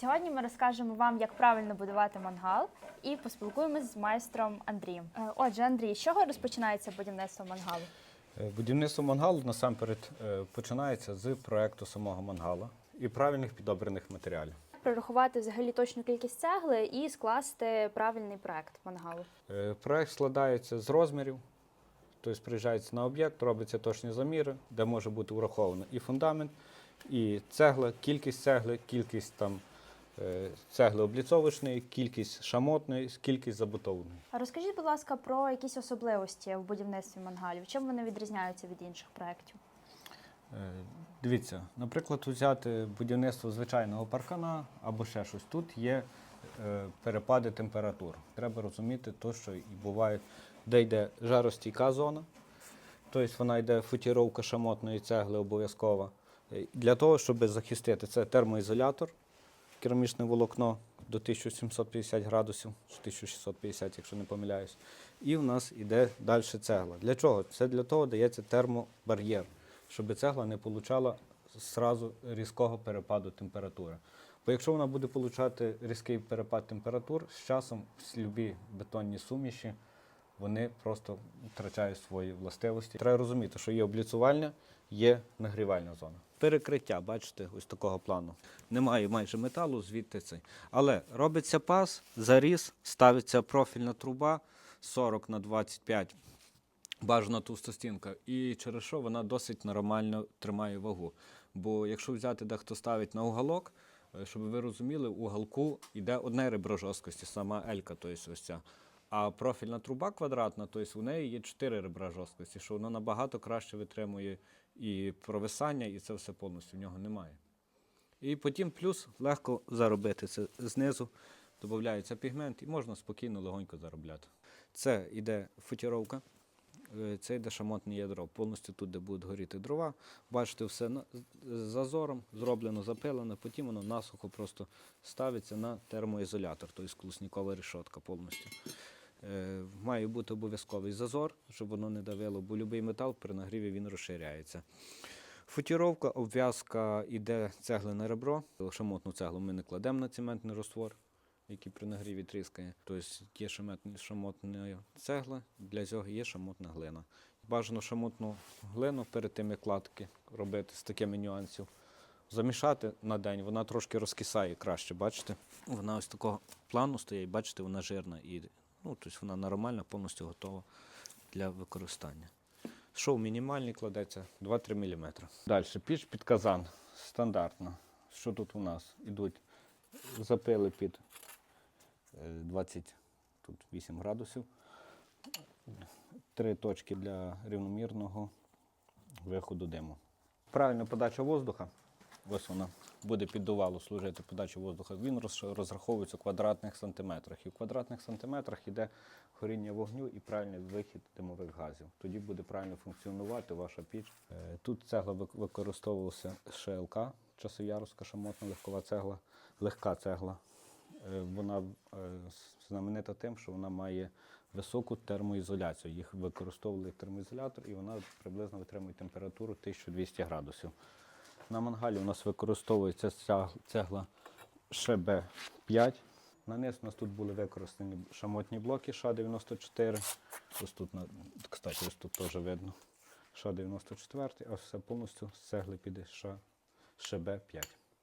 Сьогодні ми розкажемо вам, як правильно будувати мангал, і поспілкуємось з майстром Андрієм. Е, Отже, Андрій, з чого розпочинається будівництво мангалу? Е, Будівництво мангалу насамперед е, починається з проекту самого мангала і правильних підобраних матеріалів. Прорахувати взагалі точну кількість цегли і скласти правильний проект мангалу. Проект складається з розмірів, тобто приїжджається на об'єкт, робляться точні заміри, де може бути враховано і фундамент, і цегла, кількість цегли, кількість там е, цегли обліцовочної, кількість шамотної, кількість забутовної. А розкажіть, будь ласка, про якісь особливості в будівництві мангалів. Чим вони відрізняються від інших проєктів? Е, Дивіться, наприклад, взяти будівництво звичайного паркана або ще щось. Тут є е, перепади температур. Треба розуміти, то, що і буває, де йде жаростійка зона, тобто вона йде футіровка шамотної цегли обов'язкова. Для того, щоб захистити, це термоізолятор, керамічне волокно до 1750 градусів, чи 1650, якщо не помиляюсь. І в нас йде далі цегла. Для чого? Це для того дається термобар'єр, щоб цегла не получала зразу різкого перепаду температури. Бо якщо вона буде получати різкий перепад температур, з часом любі бетонні суміші вони просто втрачають свої властивості. Треба розуміти, що є обліцувальня, є нагрівальна зона. Перекриття, бачите, ось такого плану. Немає майже металу, звідти цей. Але робиться пас, заріз, ставиться профільна труба 40 на 25 бажана товстостінка, і через що вона досить нормально тримає вагу. Бо якщо взяти, де хто ставить на уголок, е, щоб ви розуміли, у уголку йде одне ребро жорсткості, сама елька, тобто ось ця. А профільна труба квадратна, тобто у неї є чотири ребра жорсткості, що вона набагато краще витримує і провисання, і це все повністю в нього немає. І потім плюс легко заробити це знизу, додається пігмент і можна спокійно легонько заробляти. Це йде футіровка, е, це йде шамотне ядро. Повністю тут, де будуть горіти дрова. Бачите, все з зазором, зроблено, запилено, потім воно насухо просто ставиться на термоізолятор, тобто склуснікова решетка повністю. Е, Має бути обов'язковий зазор, щоб воно не давило, бо будь-який метал при нагріві він розширяється. Футіровка, обв'язка іде цеглине ребро. Шамотну цеглу ми не кладемо на цементний розтвор, який при нагріві тріскає. Тобто є шамотна цегла, для цього є шамотна глина. Бажано шамотну глину перед тим, як кладки робити з такими нюансів. Замішати на день, вона трошки розкисає краще, бачите? Вона ось такого плану стоїть, бачите, вона жирна і ну, тобто вона нормальна, повністю готова для використання. Шов мінімальний кладеться 2-3 мм. Далі піч під казан стандартна. Що тут у нас? Ідуть запили під е, 28 градусів. Три точки для рівномірного виходу диму. Правильна подача воздуха. Ось вона буде під дувало служити подача воздуха. Він розраховується у квадратних сантиметрах. І в квадратних сантиметрах йде горіння вогню і правильний вихід димових газів. Тоді буде правильно функціонувати ваша піч. Е, Тут цегла використовувалася ШЛК, часоярська шамотна легкова цегла, легка цегла. Е, Вона е, знаменита тим, що вона має високу термоізоляцію. Їх використовували як термоізолятор, і вона приблизно витримує температуру 1200 градусів. На мангалі у нас використовується цегла ШБ5. На низ у нас тут були використані шамотні блоки ША-94. Ось тут, кстати, ось тут теж видно ША-94, а все повністю з цегли піде ША ШБ5.